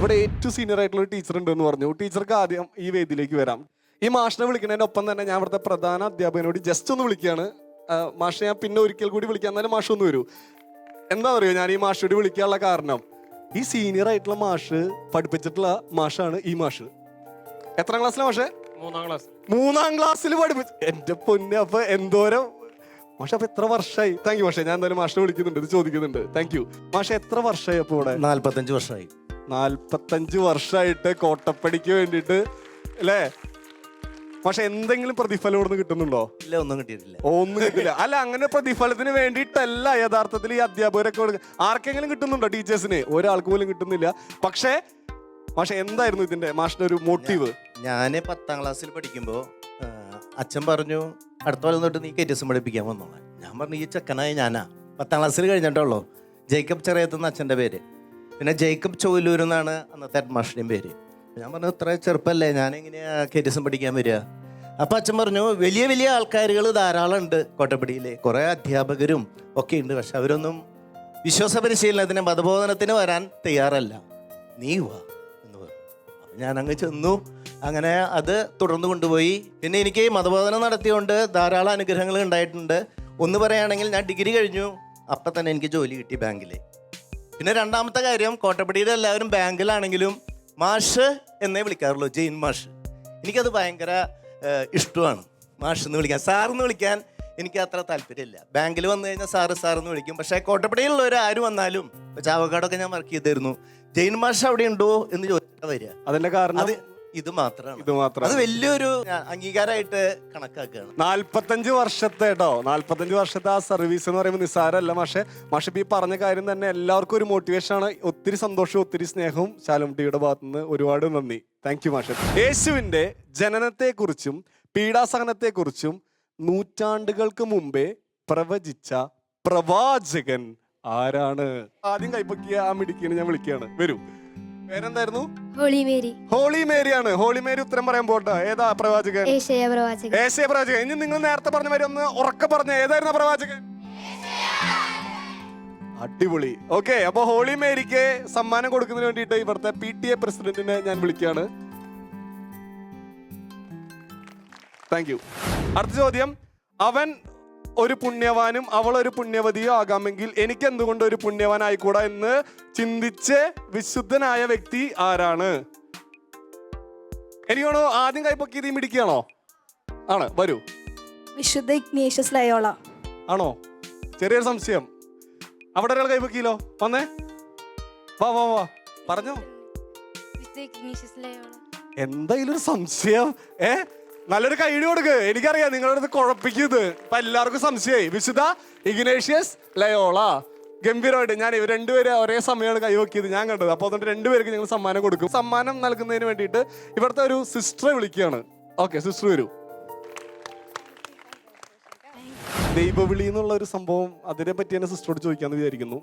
ഇവിടെ ഏറ്റവും സീനിയർ ആയിട്ടുള്ള ഒരു ടീച്ചർ ഉണ്ടെന്ന് പറഞ്ഞു. ടീച്ചർക്ക് ആദ്യം ഈ വേദിയിലേക്ക് വരാം. ഈ മാഷിനെ വിളിക്കുന്നതിന്റെ ഒപ്പം തന്നെ ഞാൻ ഇവിടുത്തെ പ്രധാന അധ്യാപകനോട് ജസ്റ്റ് ഒന്ന് വിളിക്കുകയാണ്. ആ, ഞാൻ പിന്നെ ഒരിക്കൽ കൂടി വിളിക്കാം. എന്നാലും മാഷ ഒന്ന് വരൂ. എന്താ പറയുക ഞാൻ ഈ മാഷോട് വിളിക്കാനുള്ള കാരണം? ഈ സീനിയർ ആയിട്ടുള്ള മാഷ് പഠിപ്പിച്ചിട്ടുള്ള മാഷാണ് ഈ മാഷ്. എത്രാം ക്ലാസ്സിലെ മാഷേ? മൂന്നാം ക്ലാസ് മൂന്നാം ക്ലാസ്സിൽ പഠിപ്പിച്ചു എന്റെ പൊന്നെ അപ്പൊ എന്തോരം? മാഷ അപ്പൊ എത്ര വർഷമായി താങ്ക് യു മാഷെ. ഞാൻ എന്തായാലും മാഷിനെ വിളിക്കുന്നുണ്ട്. ഇത് ചോദിക്കുന്നുണ്ട്. താങ്ക് യു മാഷ എത്ര വർഷമായി അപ്പൊ ഇവിടെ? നാല്പത്തഞ്ച് വർഷമായി നാൽപ്പത്തഞ്ച് വർഷമായിട്ട് കോട്ടപ്പടിക്ക് വേണ്ടിയിട്ട് അല്ലേ? പക്ഷെ എന്തെങ്കിലും പ്രതിഫലം ഇവിടുന്ന് കിട്ടുന്നുണ്ടോ? ഇല്ല ഒന്നും കിട്ടിയിട്ടില്ല. ഒന്നും കിട്ടില്ല അല്ല അങ്ങനെ പ്രതിഫലത്തിന് വേണ്ടിയിട്ടല്ല യഥാർത്ഥത്തിൽ ഈ അധ്യാപകരൊക്കെ ആർക്കെങ്കിലും കിട്ടുന്നുണ്ടോ ടീച്ചേഴ്സിന്? ഒരാൾക്ക് പോലും കിട്ടുന്നില്ല. പക്ഷേ പക്ഷെ എന്തായിരുന്നു ഇതിന്റെ മാഷിന്റെ ഒരു മോട്ടീവ്? ഞാൻ പത്താം ക്ലാസ്സിൽ പഠിക്കുമ്പോ അച്ഛൻ പറഞ്ഞു അടുത്ത കൊല്ലം തൊട്ട് നീ കെറ്റിസം പഠിപ്പിക്കാൻ വന്നോളാം. ഞാൻ പറഞ്ഞു ഈ ചെക്കനായ ഞാനാ. പത്താം ക്ലാസ്സിൽ കഴിഞ്ഞിട്ടുള്ളൂ ജേക്കബ് ചെറിയത്തുന്ന അച്ഛന്റെ പേര്. പിന്നെ ജേക്കബ് ചോലൂർ എന്നാണ് അന്നത്തെ ഹെഡ് മാഷിന്റെയും പേര്. ഞാൻ പറഞ്ഞു ഇത്ര ചെറുപ്പമല്ലേ ഞാൻ എങ്ങനെയാ പഠിക്കാൻ വരിക? അപ്പം അച്ഛൻ പറഞ്ഞു വലിയ വലിയ ആൾക്കാരുകൾ ധാരാളം ഉണ്ട് കോട്ടപ്പടിയിൽ കുറേ അധ്യാപകരും ഒക്കെ ഉണ്ട്. പക്ഷെ അവരൊന്നും വിശ്വാസ പരിശീലനത്തിന് മതബോധനത്തിന് വരാൻ തയ്യാറല്ല. നീ വാ എന്ന് പറഞ്ഞു. അപ്പം ഞാൻ അങ്ങ് ചെന്നു. അങ്ങനെ അത് തുടർന്ന് കൊണ്ടുപോയി. പിന്നെ എനിക്ക് മതബോധനം നടത്തിയോണ്ട് ധാരാളം അനുഗ്രഹങ്ങൾ ഉണ്ടായിട്ടുണ്ട്. ഒന്ന് പറയുകയാണെങ്കിൽ ഞാൻ ഡിഗ്രി കഴിഞ്ഞു. അപ്പം തന്നെ എനിക്ക് ജോലി കിട്ടി ബാങ്കിൽ പിന്നെ രണ്ടാമത്തെ കാര്യം കോട്ടപ്പടിയിൽ എല്ലാവരും ബാങ്കിലാണെങ്കിലും മാഷ് എന്നേ വിളിക്കാറുള്ളൂ ജെയിൻ മാഷ്. എനിക്കത് ഭയങ്കര ഇഷ്ടമാണ് മാഷ് എന്ന് വിളിക്കാൻ. സാറെന്ന് വിളിക്കാൻ എനിക്ക് അത്ര താല്പര്യമില്ല. ബാങ്കിൽ വന്നു കഴിഞ്ഞാൽ സാറ് സാറെന്ന് വിളിക്കും. പക്ഷേ കോട്ടപ്പടിയിലുള്ളവർ ആര് വന്നാലും ചാവക്കാടൊക്കെ ഞാൻ വർക്ക് ചെയ്തിരുന്നു. ജെയിൻ മാഷ് അവിടെ ഉണ്ടോ എന്ന് ചോദിച്ചാൽ വരിക. അതിന്റെ കാരണം? ഇത് മാത്രമാണ് ഇത് മാത്രം അത് വലിയൊരു ഞാൻ അംഗീകാരമായിട്ട് കണക്കാക്കുകയാണ് നാൽപ്പത്തഞ്ച് വർഷത്തെ കേട്ടോ നാൽപ്പത്തഞ്ച് വർഷത്തെ ആ സർവീസ് എന്ന് പറയുമ്പോൾ നിസ്സാരമല്ല പക്ഷേ പക്ഷേ ഈ പറഞ്ഞ കാര്യം തന്നെ എല്ലാവർക്കും ഒരു മോട്ടിവേഷൻ ആണ്. ഒത്തിരി സന്തോഷവും ഒത്തിരി സ്നേഹവും ശാലുമുട്ടിയുടെ ഭാഗത്തു നിന്ന് ഒരുപാട് നന്ദി. താങ്ക് യു മാഷെ. യേശുവിന്റെ ജനനത്തെക്കുറിച്ചും പീഡാസഹനത്തെക്കുറിച്ചും നൂറ്റാണ്ടുകൾക്ക് മുമ്പേ പ്രവചിച്ച പ്രവാചകൻ ആരാണ്? ആദ്യം കൈപ്പക്കിയ ആ മിടുക്കിനെ ഞാൻ വിളിക്കുകയാണ് വരൂ. പേരെന്തായിരുന്നു? Holy Mary. ഹോളി മേരിയാണ്. ഹോളി മേരി ഉത്തരം പറയാൻ പോട്ടെ. ഏതാ പ്രവാചകൻ? ഏഷ്യ പ്രവാചകൻ. ഏഷ്യ പ്രവാചകൻ. ഇനി നിങ്ങൾ നേരത്തെ പറഞ്ഞ മാതിരി ഒന്ന് ഉറക്കെ പറഞ്ഞ. ഏതായിരുന്നു പ്രവാചകൻ? അടിപൊളി. ഓക്കെ അപ്പൊ ഹോളി മേരിക്ക് സമ്മാനം കൊടുക്കുന്നതിന് വേണ്ടിയിട്ട് ഇവിടുത്തെ പി ടി എ പ്രസിഡന്റിനെ ഞാൻ വിളിക്കുകയാണ്. താങ്ക് യു അടുത്ത ചോദ്യം. അവൻ ഒരു പുണ്യവാനും അവൾ ഒരു പുണ്യവതിയോ ആകാമെങ്കിൽ എനിക്ക് എന്തുകൊണ്ട് ഒരു പുണ്യവാനായിക്കൂടാ എന്ന് ചിന്തിച്ച് വിശുദ്ധനായ വ്യക്തി ആരാണ്? എനിക്കാണോ ആദ്യം കൈപ്പൊക്കി തീ മിടിക്കുകയാണോ ആണ് വരൂ. വിശുദ്ധ ഇഗ്നേഷ്യസ് ലയോള. ആണോ? ചെറിയൊരു സംശയം. അവിടെ ഒരാൾ കൈപ്പൊക്കിയില്ലോ. വന്നേ. വാ വാ വാ. പറഞ്ഞോ. എന്തായാലും ഒരു സംശയം? ഏ? നല്ലൊരു കൈഡി കൊടുക്ക്. എനിക്കറിയാം നിങ്ങളുടെ അടുത്ത് കുഴപ്പിക്കുന്നത് ഇപ്പൊ എല്ലാവർക്കും സംശയമായി. വിശുദ്ധ ഇഗ്നേഷ്യസ് ലയോള. ഗംഭീരമായിട്ട് ഞാൻ ഇവർ രണ്ടുപേരെ ഒരേ സമയമാണ് കൈവക്കിയത് ഞാൻ കണ്ടത്. അപ്പോൾ അതുകൊണ്ട് രണ്ടുപേർക്ക് ഞങ്ങൾ സമ്മാനം കൊടുക്കും. സമ്മാനം നൽകുന്നതിന് വേണ്ടിയിട്ട് ഇവിടുത്തെ ഒരു സിസ്റ്ററെ വിളിക്കുകയാണ്. ഓക്കെ സിസ്റ്റർ വരൂ. ദൈവവിളി എന്നുള്ള ഒരു സംഭവം അതിനെ പറ്റി തന്നെ സിസ്റ്ററോട് ചോദിക്കാന്ന് വിചാരിക്കുന്നു.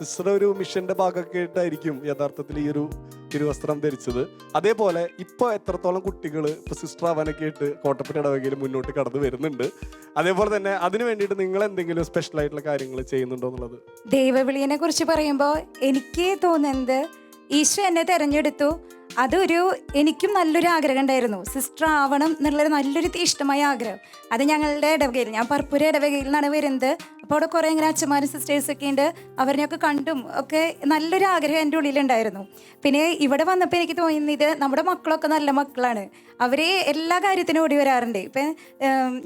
സിസ്റ്റർ ഒരു മിഷന്റെ ഭാഗമൊക്കെ ആയിട്ടായിരിക്കും യഥാർത്ഥത്തിൽ ഈ ഒരു തിരുവസ്ത്രം ധരിച്ചത്. അതേപോലെ ഇപ്പൊ എത്രത്തോളം കുട്ടികൾ ഇപ്പൊ സിസ്റ്റർ ആവാനൊക്കെ ആയിട്ട് കോട്ടപ്പടി ഇടവകയിൽ മുന്നോട്ട് കടന്നു വരുന്നുണ്ട്. അതേപോലെ തന്നെ അതിനു വേണ്ടിയിട്ട് നിങ്ങൾ എന്തെങ്കിലും സ്പെഷ്യൽ ആയിട്ടുള്ള കാര്യങ്ങൾ ചെയ്യുന്നുണ്ടോ എന്നുള്ളത്? ദൈവവിളിയെ കുറിച്ച് പറയുമ്പോൾ എനിക്ക് തോന്നുന്നത് ഈശോ എന്നെ തിരഞ്ഞെടുത്തു. അതൊരു എനിക്കും നല്ലൊരു ആഗ്രഹം ഉണ്ടായിരുന്നു. സിസ്റ്റർ ആവണം എന്നുള്ളൊരു നല്ലൊരു ഇഷ്ടമായ ആഗ്രഹം. അത് ഞങ്ങളുടെ ഇടവകയിൽ ഞാൻ പർപ്പൂര ഇടവകയിൽ നിന്നാണ് വരുന്നത്. അപ്പോൾ അവിടെ കുറേ ഇങ്ങനെ അച്ഛന്മാരും സിസ്റ്റേഴ്സ് ഒക്കെ ഉണ്ട്. അവരെയൊക്കെ കണ്ടും ഒക്കെ നല്ലൊരു ആഗ്രഹം എന്റെ ഉള്ളിലുണ്ടായിരുന്നു. പിന്നെ ഇവിടെ വന്നപ്പോൾ എനിക്ക് തോന്നിയത് നമ്മുടെ മക്കളൊക്കെ നല്ല മക്കളാണ്. അവർ എല്ലാ കാര്യത്തിനും ഓടി വരാറുണ്ട്. ഇപ്പം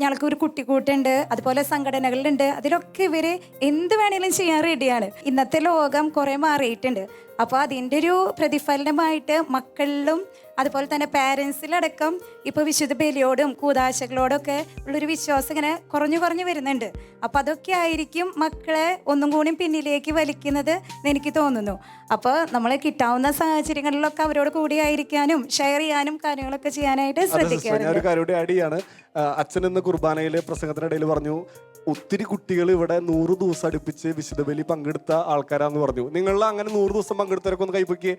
ഞങ്ങൾക്ക് ഒരു കുട്ടിക്കൂട്ടുണ്ട് അതുപോലെ സംഘടനകളുണ്ട്. അതിലൊക്കെ ഇവർ എന്ത് വേണേലും ചെയ്യാൻ റെഡിയാണ് ഇന്നത്തെ ലോകം കുറേ മാറിയിട്ടുണ്ട്. അപ്പോൾ അതിന്റെ ഒരു പ്രതിഫലനമായിട്ട് മക്കളിലും അതുപോലെ തന്നെ പാരൻസിലടക്കം ഇപ്പോൾ വിശുദ്ധ ബലിയോടും കൂതാശകളോടൊക്കെ ഉള്ളൊരു വിശ്വാസം ഇങ്ങനെ കുറഞ്ഞു കുറഞ്ഞു വരുന്നുണ്ട്. അപ്പം അതൊക്കെ ആയിരിക്കും മക്കളെ ഒന്നും കൂടി പിന്നിലേക്ക് വലിക്കുന്നത് എന്ന് എനിക്ക് തോന്നുന്നു. അപ്പോൾ നമ്മൾ കിട്ടാവുന്ന സാഹചര്യങ്ങളിലൊക്കെ അവരോട് കൂടി ആയിരിക്കാനും ഷെയർ ചെയ്യാനും കാര്യങ്ങളൊക്കെ ചെയ്യാനായിട്ട് ശ്രദ്ധിക്കാം ഞാൻ ശ്രദ്ധിക്കാറുണ്ട്. ഒരു കാര്യം കൂടി ആഡ് ചെയ്യാണ്. അച്ഛൻ ഇന്ന് കുർബാനയിലെ പ്രസംഗത്തിനിടയിൽ പറഞ്ഞു ഒത്തിരി കുട്ടികൾ ഇവിടെ നൂറ് ദിവസം അടുപ്പിച്ച് വിശുദ്ധ ബലി പങ്കെടുത്ത ആൾക്കാരാന്ന് പറഞ്ഞു. നിങ്ങളിൽ അങ്ങനെ നൂറ് ദിവസം പങ്കെടുത്തവരൊക്കെ ഒന്ന് കൈപ്പൊക്കി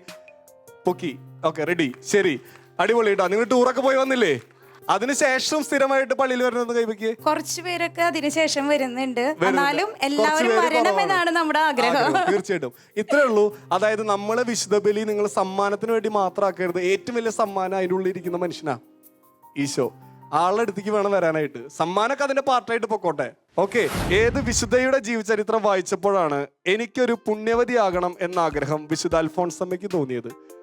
പൊക്കി. ഓക്കെ റെഡി ശരി. അടിപൊളി കേട്ടോ നിങ്ങൾ ടൂറൊക്കെ പോയി വന്നില്ലേ? അതിനുശേഷം സ്ഥിരമായിട്ട് പള്ളിയിൽ വരുന്നത് കൈവയ്ക്ക്. കുറച്ച് പേരൊക്കെ അതിനുശേഷം വരുന്നുണ്ട്. എന്നാലും എല്ലാവരും വരണം എന്നാണ് നമ്മുടെ ആഗ്രഹം. ആഗ്രഹം, തീർച്ചയായിട്ടും. ഇത്രേ ഉള്ളൂ. അതായത് നമ്മളെ വിശുദ്ധ ബലി നിങ്ങൾ സമ്മാനത്തിന് വേണ്ടി മാത്രമാക്കരുത്. ഏറ്റവും വലിയ സമ്മാനം അതിന്റെ ഉള്ളിൽ ഇരിക്കുന്ന മനുഷ്യനാ. ഈശോ. ആളുടെ അടുത്തേക്ക് വേണം വരാനായിട്ട്. സമ്മാനമൊക്കെ അതിന്റെ പാർട്ടായിട്ട് പൊക്കോട്ടെ. ഓക്കെ ഏത് വിശുദ്ധയുടെ ജീവചരിത്രം വായിച്ചപ്പോഴാണ് എനിക്കൊരു പുണ്യവതിയാകണം എന്ന ആഗ്രഹം വിശുദ്ധ അൽഫോൺസമ്മയ്ക്ക് തോന്നിയത്.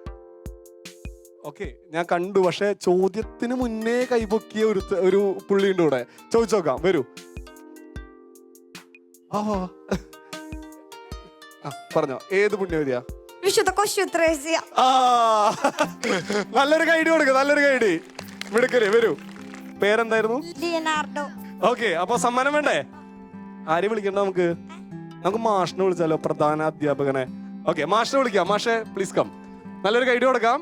ഓക്കെ ഞാൻ കണ്ടു പക്ഷെ ചോദ്യത്തിന് മുന്നേ കൈപൊക്കിയ ഒരു ഒരു പുള്ളിയുണ്ട് ഇവിടെ. ചോദിച്ചോക്കാം വരൂ. ആ പറഞ്ഞോ ഏത് പുണ്യവതിയാ വിശുദ്ധ കൊശുത്രേസ്യ ആ. നല്ലൊരു ഗൈഡ് കൊടുക്ക നല്ലൊരു ഗൈഡ് മിടുക്കൽ വരൂ. പേരെന്തായിരുന്നു? ലിയനാർഡോ. ഓക്കെ അപ്പൊ സമ്മാനം വേണ്ടേ? ആരെ വിളിക്കണ്ട നമുക്ക്? നമുക്ക് മാഷിനെ വിളിച്ചാലോ പ്രധാന അധ്യാപകനെ. ഓക്കെ മാഷിനെ വിളിക്കാം. മാഷെ പ്ലീസ് കം നല്ലൊരു ഗൈഡ് കൊടുക്കാം.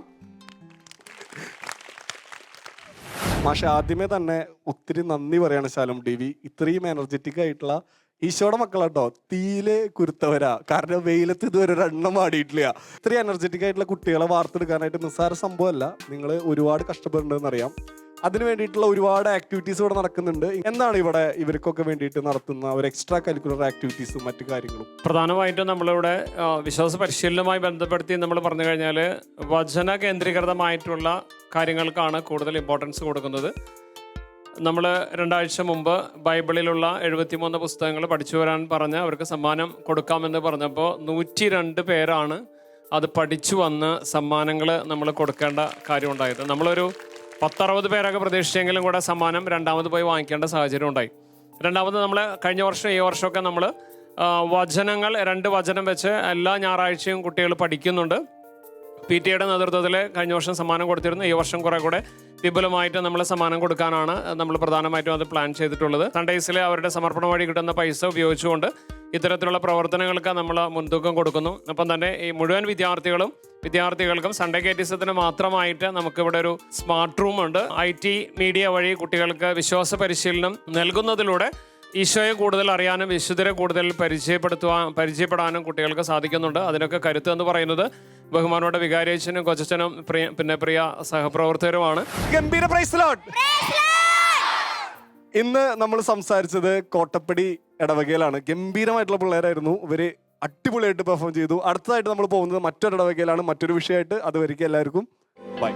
മാഷെ ആദ്യമേ തന്നെ ഒത്തിരി നന്ദി പറയാണ് ശാലം ടി വി ഇത്രയും എനർജറ്റിക് ആയിട്ടുള്ള ഈശോയുടെ മക്കളാട്ടോ തീയിലെ കുരുത്തവരാ. കാരണം വെയിലത്ത് ഇതുവരെ ഒരു എണ്ണം ആടിയിട്ടില്ല ഇത്രയും എനർജറ്റിക് ആയിട്ടുള്ള കുട്ടികളെ വാർത്തെടുക്കാനായിട്ട് നിസ്സാര സംഭവമല്ല. നിങ്ങൾ ഒരുപാട് കഷ്ടപ്പെടുന്നുണ്ടെന്ന് അറിയാം അതിന് വേണ്ടിയിട്ടുള്ള ഒരുപാട് ആക്ടിവിറ്റീസ് ഇവിടെ നടക്കുന്നുണ്ട്. എന്താണ് ഇവിടെ ഇവർക്കൊക്കെ വേണ്ടിയിട്ട് നടത്തുന്ന ഒരു എക്സ്ട്രാ കരിക്കുലർ ആക്ടിവിറ്റീസും മറ്റു കാര്യങ്ങളും? പ്രധാനമായിട്ടും നമ്മളിവിടെ വിശ്വാസ പരിശീലനവുമായി ബന്ധപ്പെടുത്തി നമ്മൾ പറഞ്ഞു കഴിഞ്ഞാൽ വചന കേന്ദ്രീകൃതമായിട്ടുള്ള കാര്യങ്ങൾക്കാണ് കൂടുതൽ ഇമ്പോർട്ടൻസ് കൊടുക്കുന്നത്. നമ്മൾ രണ്ടാഴ്ച മുമ്പ് ബൈബിളിലുള്ള എഴുപത്തിമൂന്ന് പുസ്തകങ്ങൾ പഠിച്ചു വരാൻ പറഞ്ഞ് അവർക്ക് സമ്മാനം കൊടുക്കാമെന്ന് പറഞ്ഞപ്പോൾ നൂറ്റി രണ്ട് പേരാണ് അത് പഠിച്ചു വന്ന് സമ്മാനങ്ങൾ നമ്മൾ കൊടുക്കേണ്ട കാര്യമുണ്ടായത് നമ്മളൊരു പത്തറുപത് പേരൊക്കെ പ്രതീക്ഷിച്ചെങ്കിലും കൂടെ സമ്മാനം രണ്ടാമത് പോയി വാങ്ങിക്കേണ്ട സാഹചര്യം ഉണ്ടായി. രണ്ടാമത് നമ്മൾ കഴിഞ്ഞ വർഷം ഈ വർഷമൊക്കെ നമ്മൾ വചനങ്ങൾ രണ്ട് വചനം വെച്ച് എല്ലാ ഞായറാഴ്ചയും കുട്ടികൾ പഠിക്കുന്നുണ്ട്. പി ടി എയുടെ നേതൃത്വത്തിൽ കഴിഞ്ഞ വർഷം സമ്മാനം കൊടുത്തിരുന്നു. ഈ വർഷം കുറെ കൂടെ വിപുലമായിട്ട് നമ്മൾ സമ്മാനം കൊടുക്കാനാണ് നമ്മൾ പ്രധാനമായിട്ടും അത് പ്ലാൻ ചെയ്തിട്ടുള്ളത്. സൺഡേസിൽ അവരുടെ സമർപ്പണം വഴി കിട്ടുന്ന പൈസ ഉപയോഗിച്ചുകൊണ്ട് ഇത്തരത്തിലുള്ള പ്രവർത്തനങ്ങൾക്ക് നമ്മൾ മുൻതൂക്കം കൊടുക്കുന്നു. അപ്പം തന്നെ ഈ മുഴുവൻ വിദ്യാർത്ഥികളും വിദ്യാർത്ഥികൾക്കും സൺഡേ കേറ്റിസത്തിന് മാത്രമായിട്ട് നമുക്കിവിടെ ഒരു സ്മാർട്ട് റൂം ഉണ്ട് ഐ ടി മീഡിയ വഴി കുട്ടികൾക്ക് വിശ്വാസ പരിശീലനം നൽകുന്നതിലൂടെ ഈശോയെ കൂടുതൽ അറിയാനും വിശുദ്ധരെ കൂടുതൽ പരിചയപ്പെടുത്തുവാൻ പരിചയപ്പെടാനും കുട്ടികൾക്ക് സാധിക്കുന്നുണ്ട്. അതിനൊക്കെ കരുത്ത് എന്ന് പറയുന്നത് ബഹുമാനോടെ വികാരേച്ചനും കൊച്ചനും പ്രിയ പിന്നെ പ്രിയ സഹപ്രവർത്തകരുമാണ്. ഗംഭീര പ്രൈസ് ലോട്ട് ഇന്ന് നമ്മൾ സംസാരിച്ചത് കോട്ടപ്പടി ഇടവകയിലാണ്. ഗംഭീരമായിട്ടുള്ള പിള്ളേരായിരുന്നു. ഇവർ അടിപൊളിയായിട്ട് പെർഫോം ചെയ്തു. അടുത്തതായിട്ട് നമ്മൾ പോകുന്നത് മറ്റൊരു ഇടവകയിലാണ്. മറ്റൊരു വിഷയമായിട്ട് അതുവരെയ്ക്കും എല്ലാവർക്കും. ബൈ